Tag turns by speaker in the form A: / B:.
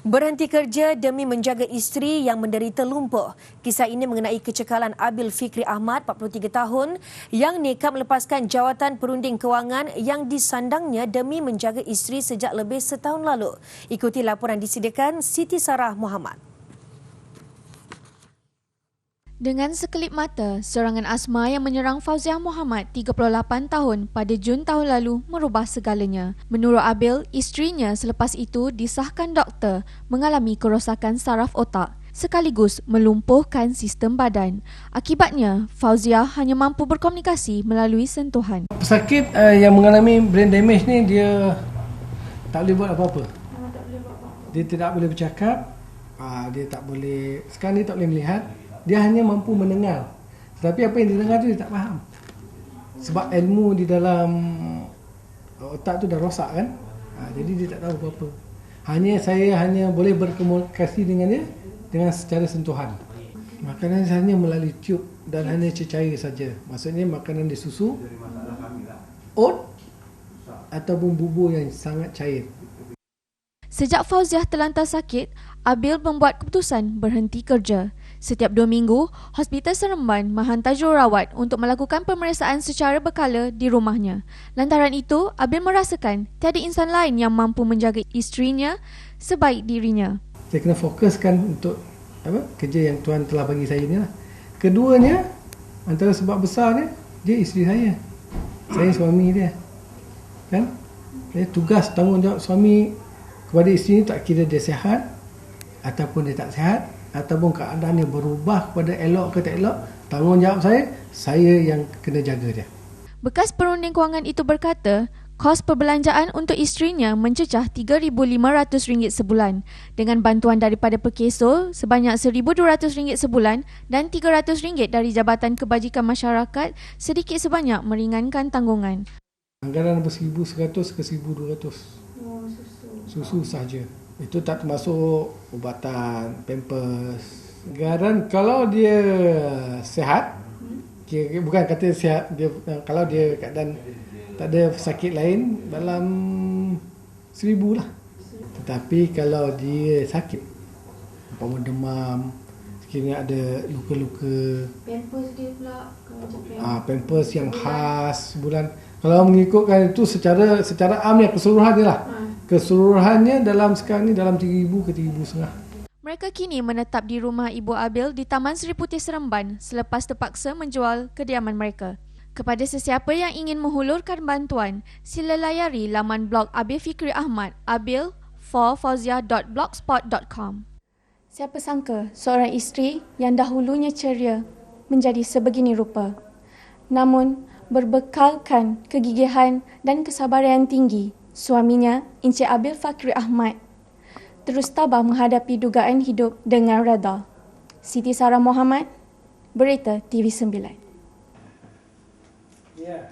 A: Berhenti kerja demi menjaga isteri yang menderita lumpuh. Kisah ini mengenai kecekalan Abil Fikri Ahmad, 43 tahun, yang nekat melepaskan jawatan perunding kewangan yang disandangnya demi menjaga isteri sejak lebih setahun lalu. Ikuti laporan disediakan Siti Sarah Muhammad.
B: Dengan sekelip mata, serangan asma yang menyerang Fauziah Muhammad 38 tahun pada Jun tahun lalu merubah segalanya. Menurut Abil, isterinya selepas itu disahkan doktor mengalami kerosakan saraf otak sekaligus melumpuhkan sistem badan. Akibatnya, Fauziah hanya mampu berkomunikasi melalui sentuhan.
C: Pesakit uh, yang mengalami brain damage ni dia tak boleh buat apa-apa. Dia tidak boleh bercakap, uh, dia tak boleh sekarang dia tak boleh melihat dia hanya mampu mendengar. Tetapi apa yang dia dengar tu dia tak faham. Sebab ilmu di dalam otak tu dah rosak kan? Ha, jadi dia tak tahu apa-apa. Hanya saya hanya boleh berkomunikasi dengan dia dengan secara sentuhan. Makanan hanya melalui tube dan hanya cecair saja. Maksudnya makanan di susu oat ataupun bubur yang sangat cair.
B: Sejak Fauziah terlantar sakit, Abil membuat keputusan berhenti kerja. Setiap dua minggu, Hospital Seremban menghantar jururawat untuk melakukan pemeriksaan secara berkala di rumahnya. Lantaran itu, Abil merasakan tiada insan lain yang mampu menjaga isterinya sebaik dirinya.
C: Saya kena fokuskan untuk apa kerja yang Tuhan telah bagi saya ni lah. Keduanya, antara sebab besar dia, dia isteri saya. Saya suami dia. Kan? Saya tugas tanggungjawab suami kepada isteri ni tak kira dia sihat ataupun dia tak sihat ataupun keadaan yang berubah kepada elok ke tak elok, tanggungjawab saya, saya yang kena jaga dia.
B: Bekas perunding kewangan itu berkata, kos perbelanjaan untuk isterinya mencecah RM3,500 sebulan dengan bantuan daripada Perkeso sebanyak RM1,200 sebulan dan RM300 dari Jabatan Kebajikan Masyarakat sedikit sebanyak meringankan tanggungan.
C: Anggaran RM1,100 ke RM1,200. Oh, susu. Susu saja. Itu tak termasuk ubatan, pampers. Garan kalau dia sehat, dia, bukan kata sihat, dia kalau dia keadaan tak ada sakit lain dalam seribu lah. Tetapi kalau dia sakit, umpama demam, sekiranya ada luka-luka.
B: Pampers dia pula.
C: Ah, pampers yang khas bulan. Kalau mengikutkan itu secara secara amnya keseluruhan dia lah. Ha keseluruhannya dalam sekarang ni dalam 3000 ke 3500.
B: Mereka kini menetap di rumah Ibu Abil di Taman Seri Putih Seremban selepas terpaksa menjual kediaman mereka. Kepada sesiapa yang ingin menghulurkan bantuan, sila layari laman blog Abil Fikri Ahmad abil forfauzia.blogspot.com. Siapa sangka seorang isteri yang dahulunya ceria menjadi sebegini rupa. Namun, berbekalkan kegigihan dan kesabaran yang tinggi, Suaminya, Encik Abil Fakri Ahmad, terus tabah menghadapi dugaan hidup dengan reda. Siti Sarah Muhammad, Berita TV9. Yeah.